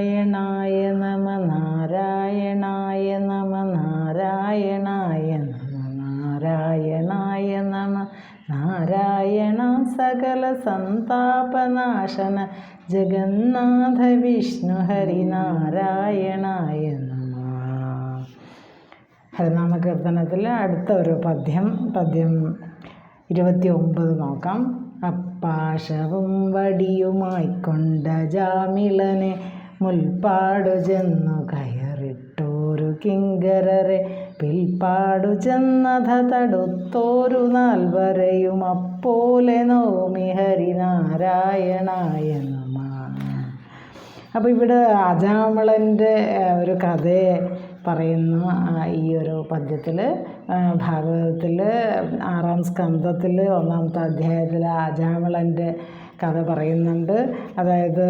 നാരായണായ നമ നാരായണായ നമ നാരായണായ നമ നാരായണായ നമ നാരായണ സകല സന്താപനാശന ജഗന്നാഥ വിഷ്ണു ഹരിനാരായണായ നമ. ഹരിനാമകീർത്തനത്തിൽ അടുത്ത ഒരു പദ്യം പദ്യം ഇരുപത്തി ഒമ്പത് നോക്കാം. അപ്പാശവും വടിയുമായിക്കൊണ്ട ജാമിളനെ മുൽപ്പാടു ചെന്നു കയറിട്ടോരു കിങ്കരരെ. പിൽപ്പാടു ചെന്നഥ തടുത്തോരു നാൽവരെയും അപ്പോലെ നോമി ഹരിനാരായണായ നമ അപ്പോൾ ഇവിടെ അജാമളന്റെ ഒരു കഥയെ പറയുന്ന ഈ ഒരു പദ്യത്തിൽ ഭാഗവതത്തിൽ ആറാം സ്കന്ധത്തിൽ ഒന്നാമത്തെ അധ്യായത്തിൽ അജാമളന്റെ കഥ പറയുന്നുണ്ട്. അതായത്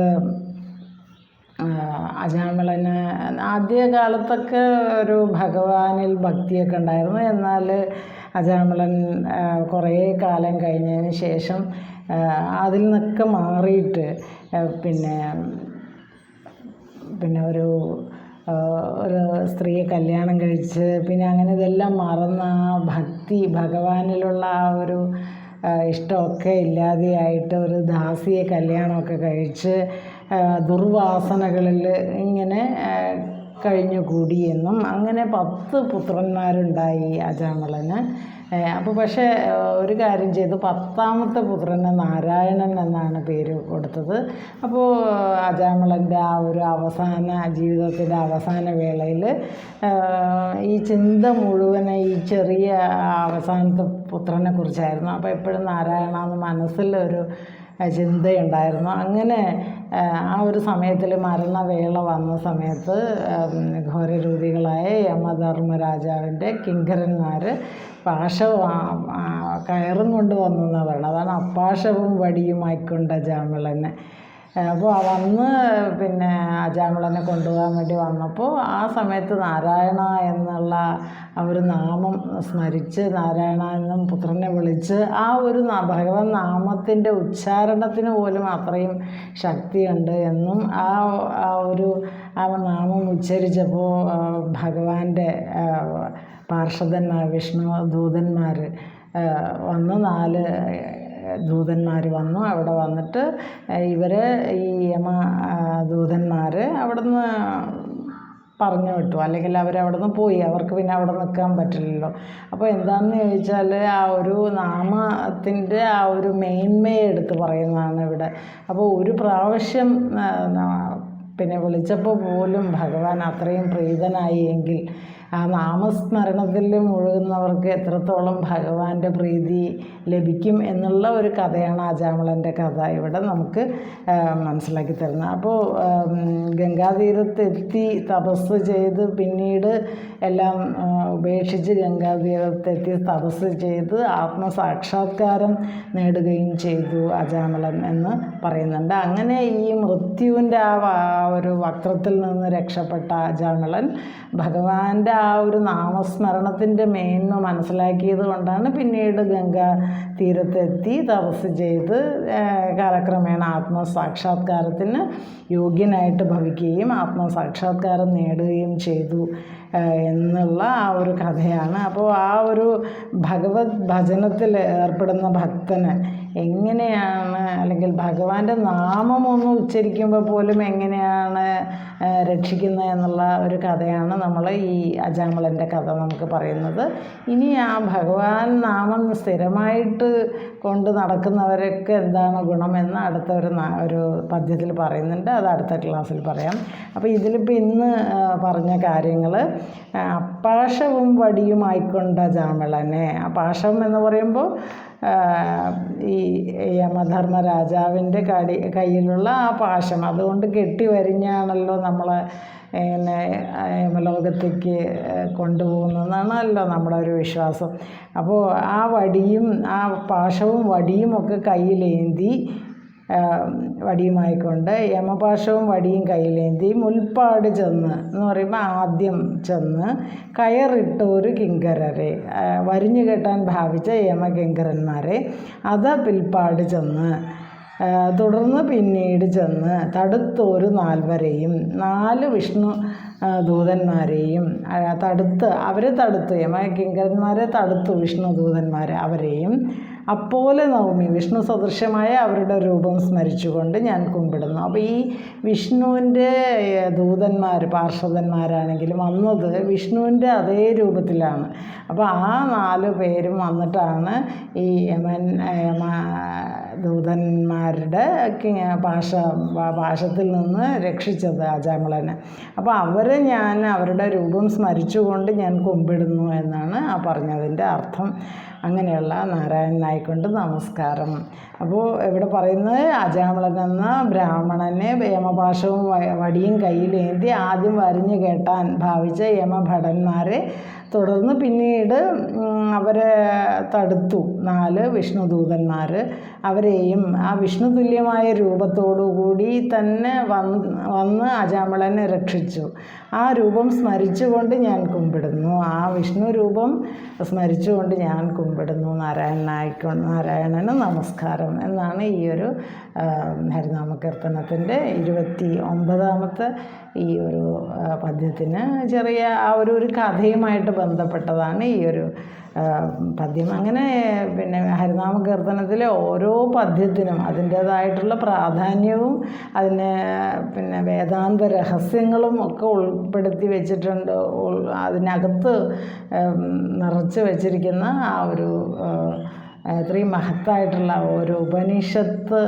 ആ, ആദ്യകാലത്തൊക്കെ ആദ്യ കാലത്തൊക്കെ ഒരു ഭഗവാനിൽ ഭക്തിയൊക്കെ ഉണ്ടായിരുന്നു. എന്നാൽ അജാമിളൻ ആ, കുറേ കാലം കഴിഞ്ഞതിന് ശേഷം അതിൽ നിന്നൊക്കെ മാറിയിട്ട് പിന്നെ പിന്നെ ഒരു ഒരു സ്ത്രീയെ കല്യാണം കഴിച്ച് പിന്നെ അങ്ങനെ ഇതെല്ലാം മറന്ന ആ ഭക്തി ഭഗവാനിലുള്ള ആ ഒരു ഇഷ്ടമൊക്കെ ഇല്ലാതെയായിട്ട് ഒരു ദാസിയെ കല്യാണമൊക്കെ കഴിച്ച് ദുർവാസനകളിൽ ഇങ്ങനെ കഴിഞ്ഞു കഴിഞ്ഞുകൂടി എന്നും അങ്ങനെ പത്ത് പുത്രന്മാരുണ്ടായി അജാമളന്. അപ്പോൾ പക്ഷേ ഒരു കാര്യം ചെയ്തു. പത്താമത്തെ പുത്രന് നാരായണൻ എന്നാണ് പേര് കൊടുത്തത്. അപ്പോൾ അജാമളന്റെ ആ ഒരു അവസാന ജീവിതത്തിന്റെ അവസാന വേളയിൽ ഈ ചിന്ത മുഴുവൻ ഈ ചെറിയ അവസാനത്തെ പുത്രനെ കുറിച്ചായിരുന്നു. അപ്പോൾ എപ്പോഴും നാരായണ എന്ന് മനസ്സിലൊരു ചിന്തയുണ്ടായിരുന്നു. അങ്ങനെ ആ, ഒരു സമയത്തിൽ മരണവേള വന്ന സമയത്ത് ഘോര ഘോരരൂപികളായ യമധർമ്മരാജാവിന്റെ കിങ്കരന്മാർ പാഷവ കയറും കൊണ്ട് വന്നു എന്നാണ് പറയുന്നത്. അതാണ് അപ്പാശവും വടിയുമായിക്കൊണ്ട ജാമിളനെ അപ്പോൾ വന്ന് പിന്നെ അജാമിളനെ കൊണ്ടുപോകാൻ വേണ്ടി വന്നപ്പോൾ ആ സമയത്ത് നാരായണ എന്നുള്ള ആ ഒരു നാമം സ്മരിച്ച് നാരായണ എന്നും പുത്രനെ വിളിച്ച് ആ ഒരു ഭഗവൻ നാമത്തിന്റെ ഉച്ചാരണത്തിന് പോലും അത്രയും ശക്തിയുണ്ട് എന്നും ആ ആ ഒരു ആ നാമം ഉച്ചരിച്ചപ്പോൾ ഭഗവാന്റെ പാർഷദന്മാർ വിഷ്ണു ദൂതന്മാർ വന്ന് നാല് ദൂതന്മാർ വന്നു. അവിടെ വന്നിട്ട് ഇവർ ഈ യമ ദൂതന്മാർ അവിടുന്ന് പറഞ്ഞു വിട്ടു. അല്ലെങ്കിൽ അവരവിടെ നിന്ന് പോയി. അവർക്ക് പിന്നെ അവിടെ നിൽക്കാൻ പറ്റില്ലല്ലോ. അപ്പോൾ എന്താണെന്ന് ചോദിച്ചാൽ ആ ഒരു നാമത്തിന്റെ ആ ഒരു മേന്മയെ എടുത്ത് പറയുന്നതാണ് ഇവിടെ. അപ്പോൾ ഒരു പ്രാവശ്യം പിന്നെ വിളിച്ചപ്പോൾ പോലും ഭഗവാൻ അത്രയും പ്രീതനായി എങ്കിൽ ആ നാമസ്മരണത്തിൽ മുഴുകുന്നവർക്ക് എത്രത്തോളം ഭഗവാന്റെ പ്രീതി ലഭിക്കും എന്നുള്ള ഒരു കഥയാണ് ആചാമളന്റെ കഥ ഇവിടെ നമുക്ക് മനസ്സിലാക്കി തരുന്നത്. അപ്പോൾ ഗംഗാതീരത്തെത്തി തപസ് ചെയ്ത് പിന്നീട് എല്ലാം ഉപേക്ഷിച്ച് ഗംഗാതീരത്തെത്തി തപസ് ചെയ്ത് ആത്മസാക്ഷാത്കാരം നേടുകയും ചെയ്തു അജാമളൻ എന്ന് പറയുന്നുണ്ട്. അങ്ങനെ ഈ മൃത്യുവിന്റെ ആ ഒരു വക്രത്തിൽ നിന്ന് രക്ഷപ്പെട്ട അജാമളൻ ഭഗവാന്റെ ആ ഒരു നാമസ്മരണത്തിന്റെ മേന്മ മനസ്സിലാക്കിയത് കൊണ്ടാണ് പിന്നീട് ഗംഗ തീരത്തെത്തി തപസ് ചെയ്ത് കാലക്രമേണ ആത്മസാക്ഷാത്കാരത്തിന് യോഗ്യനായിട്ട് ഭവിക്കുകയും ആത്മസാക്ഷാത്കാരം നേടുകയും ചെയ്തു എന്നുള്ള ആ ഒരു കഥയാണ്. അപ്പോൾ ആ ഒരു ഭഗവത് ഭജനത്തിൽ ഏർപ്പെടുന്ന ഭക്തന് എങ്ങനെയാണ് അല്ലെങ്കിൽ ഭഗവാന്റെ നാമം ഒന്ന് ഉച്ചരിക്കുമ്പോൾ പോലും എങ്ങനെയാണ് രക്ഷിക്കുന്നത് എന്നുള്ള ഒരു കഥയാണ് നമ്മൾ ഈ അജാമളന്റെ കഥ നമുക്ക് പറയുന്നത്. ഇനി ആ ഭഗവാൻ നാമം സ്ഥിരമായിട്ട് കൊണ്ട് നടക്കുന്നവരൊക്കെ എന്താണ് ഗുണമെന്ന് അടുത്ത ഒരു ഒരു പദ്യത്തിൽ പറയുന്നുണ്ട്. അത് അടുത്ത ക്ലാസ്സിൽ പറയാം. അപ്പോൾ ഇതിലിപ്പോൾ ഇന്ന് പറഞ്ഞ കാര്യങ്ങൾ അപ്പാശവും വടിയുമായിക്കൊണ്ട അജാമളനെ അപാഷം എന്ന് പറയുമ്പോൾ ഈ യമധർമ്മ കടി കയ്യിലുള്ള ആ പാശം. അതുകൊണ്ട് കെട്ടി വരിഞ്ഞാണല്ലോ നമ്മളെ പിന്നെ യമലോകത്തേക്ക് കൊണ്ടുപോകുന്നതെന്നാണല്ലോ നമ്മുടെ ഒരു വിശ്വാസം. അപ്പോൾ ആ വടിയും ആ പാശവും വടിയും ഒക്കെ കയ്യിലേന്തി വടിയുമായിക്കൊണ്ട് യമപാശവും വടിയും കയ്യിലേന്തി മുൽപ്പാട് ചെന്ന് എന്ന് പറയുമ്പോൾ ആദ്യം ചെന്ന് കയറിട്ട ഒരു കിങ്കരരെ വരിഞ്ഞു കെട്ടാൻ ഭാവിച്ച യമകിങ്കരന്മാരെ അത് പിൽപ്പാട് ചെന്ന്. തുടർന്ന് പിന്നീട് ചെന്ന് തടുത്തൊരു നാൽവരെയും നാല് വിഷ്ണു ദൂതന്മാരെയും തടുത്ത് അവരെ തടുത്തു യമ കിങ്കരന്മാരെ തടുത്തു വിഷ്ണു ദൂതന്മാരെ അവരെയും അപ്പോലെ നവമി വിഷ്ണു സദൃശമായ അവരുടെ രൂപം സ്മരിച്ചുകൊണ്ട് ഞാൻ കുമ്പിടുന്നു. അപ്പോൾ ഈ വിഷ്ണുവിന്റെ ദൂതന്മാർ പാർഷദന്മാരാണെങ്കിലും വന്നത് വിഷ്ണുവിന്റെ അതേ രൂപത്തിലാണ്. അപ്പോൾ ആ നാല് പേരും വന്നിട്ടാണ് ഈ യമൻ യമ ദൂതന്മാരുടെ ഭാഷ പാശത്തിൽ നിന്ന് രക്ഷിച്ചത് അജാമിളനെ അപ്പോൾ അവരെ ഞാൻ അവരുടെ രൂപം സ്മരിച്ചുകൊണ്ട് ഞാൻ കുമ്പിടുന്നു എന്നാണ് ആ പറഞ്ഞതിന്റെ അർത്ഥം. അങ്ങനെയുള്ള നാരായണനായിക്കൊണ്ട് നമസ്കാരം. അപ്പോൾ ഇവിടെ പറയുന്നത് അജാമിളൻ എന്ന ബ്രാഹ്മണനെ യമപാശവും വടിയും കയ്യിലേന്തി ആദ്യം വരിഞ്ഞു കേട്ടാൻ ഭാവിച്ച യമഭടന്മാരെ തുടർന്ന് പിന്നീട് അവരെ തടുത്തു. നാല് വിഷ്ണുദൂതന്മാർ അവരെയും ആ വിഷ്ണു തുല്യമായ രൂപത്തോടുകൂടി തന്നെ വന്ന് വന്ന് അജാമിളനെ രക്ഷിച്ചു. ആ രൂപം സ്മരിച്ചുകൊണ്ട് ഞാൻ കുമ്പിടുന്നു. ആ വിഷ്ണു രൂപം സ്മരിച്ചുകൊണ്ട് ഞാൻ കുമ്പിടുന്നു. നാരായണനായിക്കൊണ്ട് നാരായണന് നമസ്കാരം എന്നാണ് ഈ ഒരു ഹരിനാമ ഹരിനാമകീർത്തനത്തിന്റെ ഇരുപത്തി ഒമ്പതാമത്തെ ഈ ഒരു പദ്യത്തിന് ചെറിയ ആ ഒരു ഒരു കഥയുമായിട്ട് ബന്ധപ്പെട്ടതാണ് ഈ ഒരു പദ്യം അങ്ങനെ പിന്നെ ഹരിനാമ കീർത്തനത്തിലെ ഓരോ പദ്യത്തിനും അതിന്റേതായിട്ടുള്ള പ്രാധാന്യവും അതിന് പിന്നെ വേദാന്ത രഹസ്യങ്ങളും ഒക്കെ ഉൾപ്പെടുത്തി വെച്ചിട്ടുണ്ട്. അതിനകത്ത് നിറച്ച് വെച്ചിരിക്കുന്ന ആ ഒരു ഇത്രയും മഹത്തായിട്ടുള്ള ഒരു ഉപനിഷത്ത്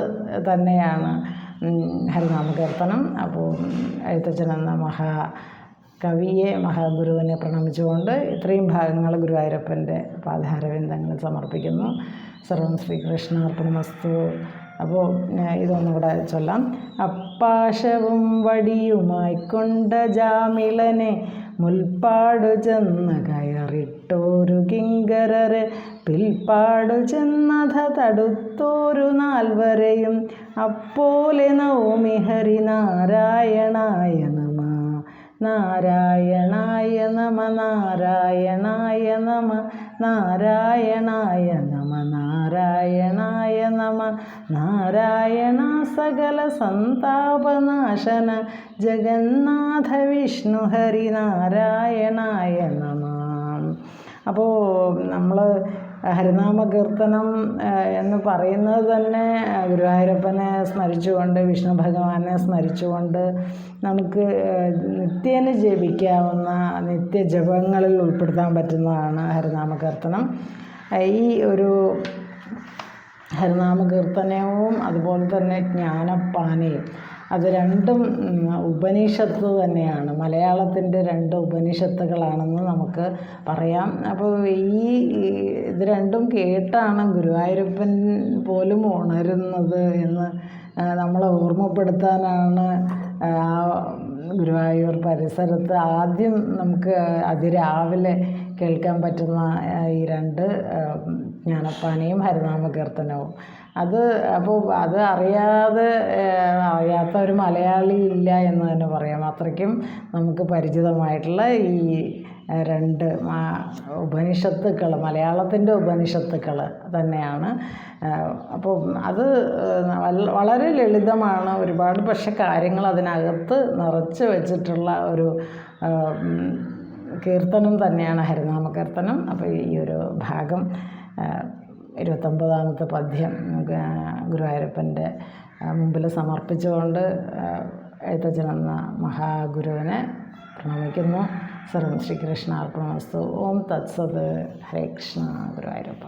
തന്നെയാണ് ഹരിനാമ കീർത്തനം അപ്പോൾ എഴുത്തച്ഛനെന്ന മഹാ കവിയെ മഹാഗുരുവിനെ പ്രണമിച്ചുകൊണ്ട് ഇത്രയും ഭാഗങ്ങൾ ഗുരുവായൂരപ്പന്റെ പാദഹാരവിന്ദങ്ങളിൽ സമർപ്പിക്കുന്നു. സർവം ശ്രീകൃഷ്ണാർപ്പണമസ്തു. അപ്പോൾ ഞാൻ ഇതൊന്നും കൂടെ ചൊല്ലാം. അപ്പാശവും വടിയുമായി കൊണ്ട ജാമിളനെ മുൽപ്പാടു ചെന്ന് കയറിട്ടോരു കിങ്കരര് പിൽപ്പാടു ചെന്നത തടുത്തോരു നാൽവരെയും അപ്പോലെ നൗമി ഹരിനാരായണായ നമ നാരായണായ നമ നാരായണായ നമ നാരായണായ നമ നാരായണായ നമ നാരായണ സകല സന്താപനാശന ജഗന്നാഥ വിഷ്ണു ഹരി നാരായണായ നമ. അപ്പോൾ നമ്മൾ ഹരിനാമ കീർത്തനം എന്ന് പറയുന്നത് തന്നെ ഗുരുവായൂരപ്പനെ സ്മരിച്ചുകൊണ്ട് വിഷ്ണു ഭഗവാനെ സ്മരിച്ചുകൊണ്ട് നമുക്ക് നിത്യേന ജപിക്കാവുന്ന നിത്യ ജപങ്ങളിൽ ഉൾപ്പെടുത്താൻ പറ്റുന്നതാണ് ഹരിനാമ കീർത്തനം ഈ ഒരു ഹരിനാമ കീർത്തനവും അതുപോലെ തന്നെ ജ്ഞാനപ്പാനയും അത് രണ്ടും ഉപനിഷത്ത് തന്നെയാണ്. മലയാളത്തിന്റെ രണ്ട് ഉപനിഷത്തുകളാണെന്ന് നമുക്ക് പറയാം. അപ്പോൾ ഈ ഇത് രണ്ടും കേട്ടാണ് ഗുരുവായൂരപ്പൻ പോലും ഉണരുന്നത് എന്ന് നമ്മളെ ഓർമ്മപ്പെടുത്താനാണ് ആ ഗുരുവായൂർ പരിസരത്ത് ആദ്യം നമുക്ക് അതിരാവിലെ കേൾക്കാൻ പറ്റുന്ന ഈ രണ്ട് ജ്ഞാനപ്പാനയും ഹരിനാമ കീർത്തനവും അത് അപ്പോൾ അത് അറിയാതെ അറിയാത്ത ഒരു മലയാളി ഇല്ല എന്ന് തന്നെ പറയാം. അത്രയ്ക്കും നമുക്ക് പരിചിതമായിട്ടുള്ള ഈ രണ്ട് ഉപനിഷത്തുക്കൾ മലയാളത്തിന്റെ ഉപനിഷത്തുക്കൾ തന്നെയാണ്. അപ്പോൾ അത് വളരെ ലളിതമാണ്. ഒരുപാട് പക്ഷെ കാര്യങ്ങൾ അതിനകത്ത് നിറച്ച് വെച്ചിട്ടുള്ള ഒരു കീർത്തനം തന്നെയാണ് ഹരിനാമ കീർത്തനം അപ്പോൾ ഈ ഒരു ഭാഗം ഇരുപത്തൊമ്പതാമത്തെ പദ്യം ഗുരുവായൂരപ്പന്റെ മുമ്പിൽ സമർപ്പിച്ചുകൊണ്ട് എഴുത്തച്ഛനെന്ന മഹാഗുരുവിനെ പ്രണമിക്കുന്നു. സർവം ശ്രീകൃഷ്ണാർപ്പണമസ്തു. ഓം തത്സത്. ഹരേ കൃഷ്ണ ഗുരുവായൂരപ്പ.